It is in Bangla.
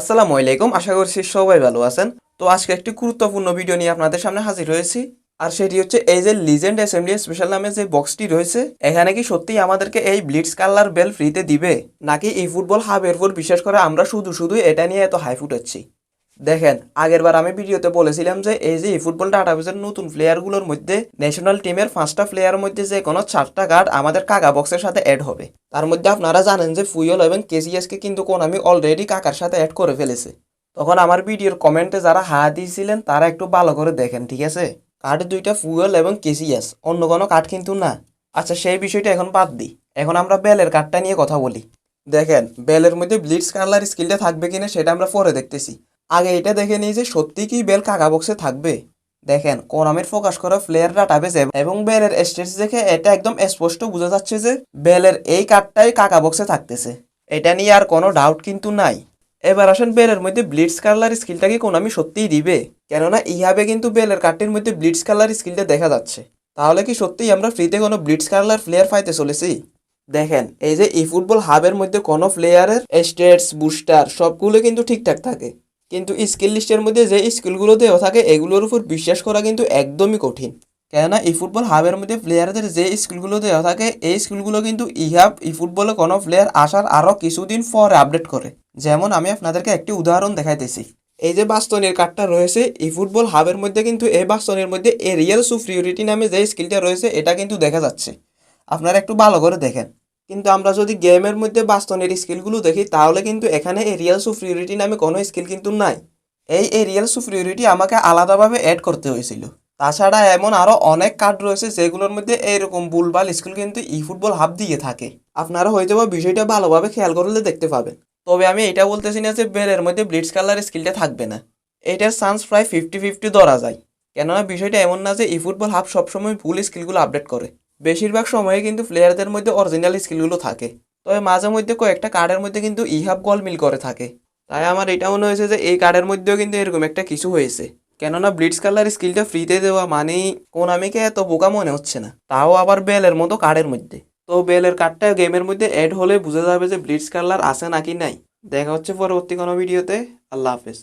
আসসালামু আলাইকুম, আশা করছি সবাই ভালো আছেন। তো আজকে একটি গুরুত্বপূর্ণ ভিডিও নিয়ে আপনাদের সামনে হাজির হয়েছি। আর সেটি হচ্ছে এই যে লিজেন্ড অ্যাসেম্বলি স্পেশাল নামে যে বক্সটি রয়েছে, এখানে কি সত্যি আমাদেরকে এই ব্লিডস কালার বেল ফ্রিতে দিবে? নাকি এই ফুটবল হাবের ফুল বিশেষ করে আমরা শুধু শুধু এটা নিয়ে এত হাই ফুটাচ্ছি দেখেন, আগেরবার আমি ভিডিওতে বলেছিলাম যে এই যে ফুটবল ডাটাবেসের নতুন প্লেয়ারগুলোর মধ্যে ন্যাশনাল টিমের পাঁচটা প্লেয়ারের মধ্যে যে কোনো চারটা কার্ড আমাদের কাকা বক্সের সাথে অ্যাড হবে। তার মধ্যে আপনারা জানেন যে ফুয়েল এবং কেসিএসকে কিন্তু কোন আমি অলরেডি কাকার সাথে অ্যাড করে ফেলেছে। তখন আমার ভিডিওর কমেন্টে যারা হা দিয়েছিলেন, তারা একটু ভালো করে দেখেন, ঠিক আছে? কার্ড দুইটা ফুয়েল এবং কেসিএস অন্য কোনো কার্ড কিন্তু না। আচ্ছা সেই বিষয়টা এখন বাদ দিই। এখন আমরা বেলের কার্ডটা নিয়ে কথা বলি। দেখেন বেলের মধ্যে ব্লিডস কালার স্কিলটা থাকবে কিনা, সেটা আমরা পরে দেখতেছি। আগে এটা দেখে নিই যে সত্যি কি বেল কাকা বক্সে থাকবে? দেখেন কোনামের ফোকাস করা প্লেয়ার ডাটাবেস এবং বেলের স্টেটস দেখে এটা একদম স্পষ্ট বোঝা যাচ্ছে যে বেলের এই কার্ডটাই কাকা বক্সে থাকতেছে। এটা নিয়ে আর কোনো ডাউট কিন্তু নাই। এবার আসেন বেলের মধ্যে ব্লিডস কালার স্কিলটা কি কোনামি সত্যিই দিবে? কেননা ইহাবে কিন্তু বেলের কার্ডটির মধ্যে ব্লিডস কালার স্কিলটা দেখা যাচ্ছে। তাহলে কি সত্যিই আমরা ফ্রিতে কোনো ব্লিডস কালার প্লেয়ার পাইতে চলেছি? দেখেন, এই যে ই ফুটবল হাবের মধ্যে কোনো প্লেয়ারের স্টেটস বুস্টার সবগুলো কিন্তু ঠিকঠাক থাকে। কিন্তু স্কিল লিস্টের মধ্যে যে স্কিলগুলো দেওয়া থাকে, এগুলোর উপর বিশ্বাস করা কিন্তু একদমই কঠিন। কেননা ই ফুটবল হাবের মধ্যে প্লেয়ারদের যে স্কিলগুলো দেওয়া থাকে, এই স্কিলগুলো কিন্তু ইহাব ই ফুটবলে কোনো প্লেয়ার আসার আরও কিছুদিন পরে আপডেট করে। যেমন আমি আপনাদেরকে একটি উদাহরণ দেখাইতেছি। এই যে বাস্তনের কার্ডটা রয়েছে ই ফুটবল হাবের মধ্যে কিন্তু এই বাস্তনের মধ্যে এরিয়াল সুপ্রিয়রিটি নামে যে স্কিলটা রয়েছে, এটা কিন্তু দেখা যাচ্ছে। আপনারা একটু ভালো করে দেখেন। কিন্তু আমরা যদি গেমের মধ্যে বাস্তনের স্কিলগুলো দেখি, তাহলে কিন্তু এখানে এরিয়াল সুপ্রিয়রিটি নামে কোনো স্কিল কিন্তু নাই। এই এরিয়াল সুপ্রিয়রিটি আমাকে আলাদাভাবে অ্যাড করতে হয়েছিল। তাছাড়া এমন আরও অনেক কার্ড রয়েছে যেগুলোর মধ্যে এইরকম বুলবাল স্কিল কিন্তু ই ফুটবল হাব দিয়ে থাকে। আপনারা হয়তো বা বিষয়টা ভালোভাবে খেয়াল করলে দেখতে পাবেন। তবে আমি এটা বলতেছি না যে বেলের মধ্যে ব্লিডস কালার স্কিলটা থাকবে না। এটার চান্স প্রায় ফিফটি ফিফটি ধরা যায়। কেননা বিষয়টা এমন না যে ই ফুটবল হাব সবসময় ভুল স্কিলগুলো আপডেট করে। বেশিরভাগ সময়ে কিন্তু প্লেয়ারদের মধ্যে অরিজিনাল স্কিলগুলো থাকে। তবে মাঝে মধ্যে কয়েকটা কার্ডের মধ্যে কিন্তু ইহাব গল মিল করে থাকে। তাই আমার এটা মনে হয়েছে যে এই কার্ডের মধ্যেও কিন্তু এরকম একটা কিছু হয়েছে। কেননা ব্লিডস কালার স্কিলটা ফ্রিতে দেওয়া মানেই কোন আমিকে এত বোকা মনে হচ্ছে না। তাও আবার বেলের মতো কার্ডের মধ্যে। তো বেলের কার্ডটা গেমের মধ্যে অ্যাড হলে বোঝা যাবে যে ব্লিডস কালার আছে নাকি নাই। দেখা হচ্ছে পরবর্তী কোনো ভিডিওতে আল্লাহ হাফেজ।